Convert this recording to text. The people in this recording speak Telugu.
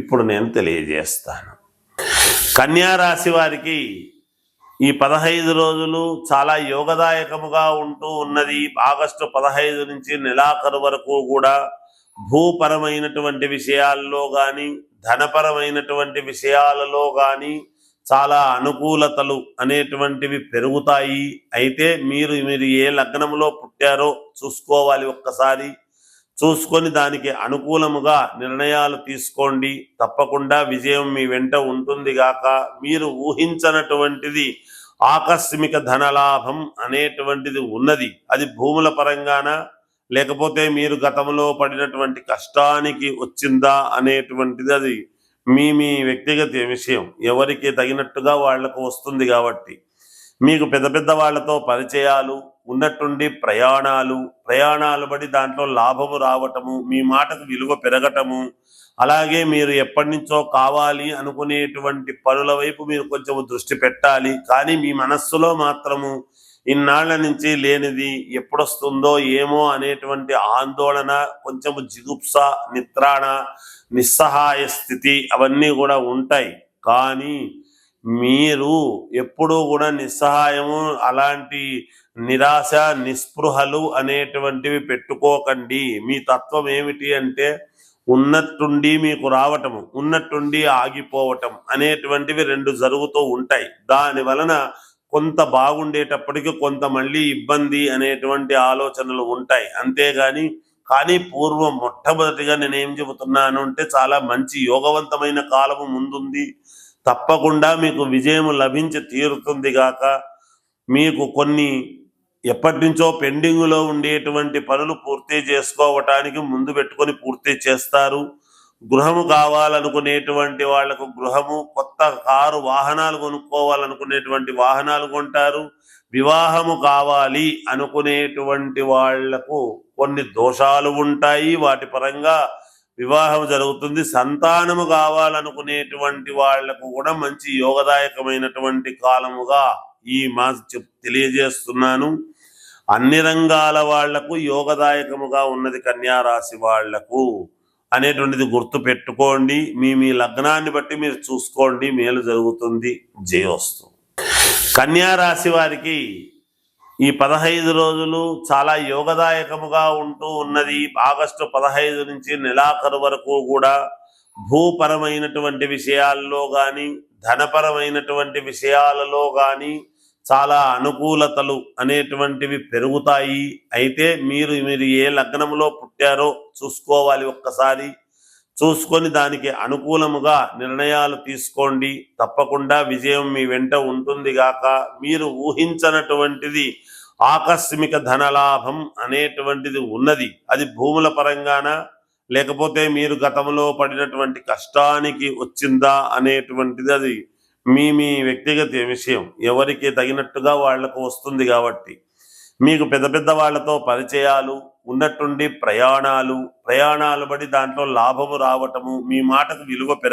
ఇప్పుడు నేను తెలియజేస్తాను. కన్యా రాశి వారికి ఈ పదహైదు రోజులు చాలా యోగదాయకముగా ఉంటూ ఉన్నది. ఆగస్టు పదహైదు నుంచి నెలాఖరు వరకు కూడా భూపరమైనటువంటి విషయాల్లో కానీ ధనపరమైనటువంటి విషయాలలో కానీ చాలా అనుకూలతలు అనేటువంటివి పెరుగుతాయి. అయితే మీరు మీరు ఏ లగ్నంలో పుట్టారో చూసుకోవాలి ఒక్కసారి. చూసుకొని దానికి అనుకూలముగా నిర్ణయాలు తీసుకోండి. తప్పకుండా విజయం మీ వెంట ఉంటుంది గాక. మీరు ఊహించనటువంటిది ఆకస్మిక ధనలాభం అనేటువంటిది ఉన్నది. అది భూముల పరంగాన? లేకపోతే మీరు గతంలో పడినటువంటి కష్టానికి వచ్చిందా అనేటువంటిది అది మీ మీ వ్యక్తిగత విషయం. ఎవరికి తగినట్టుగా వాళ్ళకు వస్తుంది కాబట్టి. మీకు పెద్ద పెద్ద వాళ్ళతో పరిచయాలు ఉన్నట్టుండి ప్రయాణాలు ప్రయాణాలు బడి దాంట్లో లాభము రావటము మీ మాటకు విలువ పెరగటము అలాగే మీరు ఎప్పటి నుంచో కావాలి అనుకునేటువంటి పనుల వైపు మీరు కొంచెం దృష్టి పెట్టాలి. కానీ మీ మనస్సులో మాత్రము ఇన్నాళ్ళ నుంచి లేనిది ఎప్పుడొస్తుందో ఏమో అనేటువంటి ఆందోళన కొంచెము జిగుప్స నిత్రాణ నిస్సహాయ స్థితి అవన్నీ కూడా ఉంటాయి. కానీ మీరు ఎప్పుడూ కూడా నిస్సహాయము అలాంటి నిరాశ నిస్పృహలు అనేటువంటివి పెట్టుకోకండి. మీ తత్వం ఏమిటి అంటే ఉన్నట్టుండి మీకు రావటము ఉన్నట్టుండి ఆగిపోవటం అనేటువంటివి రెండు జరుగుతూ ఉంటాయి. దాని వలన కొంత బాగుండేటప్పటికి కొంత మళ్ళీ ఇబ్బంది అనేటువంటి ఆలోచనలు ఉంటాయి. అంతేగాని కానీ పూర్వం మొట్టమొదటిగా నేను చెబుతున్నాను అంటే చాలా మంచి యోగవంతమైన కాలము ముందుంది. తప్పకుండా మీకు విజయం లభించి తీరుతుంది గాక మీకు కొన్ని ఎప్పటి నుంచో పెండింగ్లో ఉండేటువంటి పనులు పూర్తి చేసుకోవటానికి ముందు పెట్టుకొని పూర్తి చేస్తారు. గృహము కావాలనుకునేటువంటి వాళ్ళకు గృహము కొత్త కారు వాహనాలు కొనుక్కోవాలనుకునేటువంటి వాహనాలు కొంటారు. వివాహము కావాలి అనుకునేటువంటి వాళ్ళకు కొన్ని దోషాలు ఉంటాయి. వాటి పరంగా వివాహం జరుగుతుంది. సంతానము కావాలనుకునేటువంటి వాళ్ళకు కూడా మంచి యోగదాయకమైనటువంటి కాలముగా ఈ మా చెప్ తెలియజేస్తున్నాను. అన్ని రంగాల వాళ్ళకు యోగదాయకముగా ఉన్నది కన్యారాశి వాళ్ళకు అనేటువంటిది గుర్తు పెట్టుకోండి. మీ మీ లగ్నాన్ని బట్టి మీరు చూసుకోండి. మేలు జరుగుతుంది. జయోస్తు. కన్యా రాశి వారికి ఈ పదహైదు రోజులు చాలా యోగదాయకముగా ఉంటూ ఉన్నది. ఆగస్టు పదహైదు నుంచి నెలాఖరు వరకు కూడా భూపరమైనటువంటి విషయాల్లో కానీ ధనపరమైనటువంటి విషయాలలో కానీ చాలా అనుకూలతలు అనేటువంటివి పెరుగుతాయి. అయితే మీరు మీరు ఏ లగ్నంలో పుట్టారో చూసుకోవాలి ఒక్కసారి. చూసుకొని దానికి అనుకూలముగా నిర్ణయాలు తీసుకోండి. తప్పకుండా విజయం మీ వెంట ఉంటుంది గాక మీరు ఊహించనటువంటిది ఆకస్మిక ధనలాభం అనేటువంటిది ఉన్నది. అది భూముల పరంగాన లేకపోతే మీరు గతంలో పడినటువంటి కష్టానికి వచ్చిందా అనేటువంటిది అది మీ మీ వ్యక్తిగత విషయం. ఎవరికి తగినట్టుగా వాళ్ళకు వస్తుంది కాబట్టి. మీకు పెద్ద పెద్ద వాళ్ళతో పరిచయాలు ఉన్నట్టుండి ప్రయాణాలు ప్రయాణాలు బడి దాంట్లో లాభము రావటము మీ మాటకు విలువ పెరగ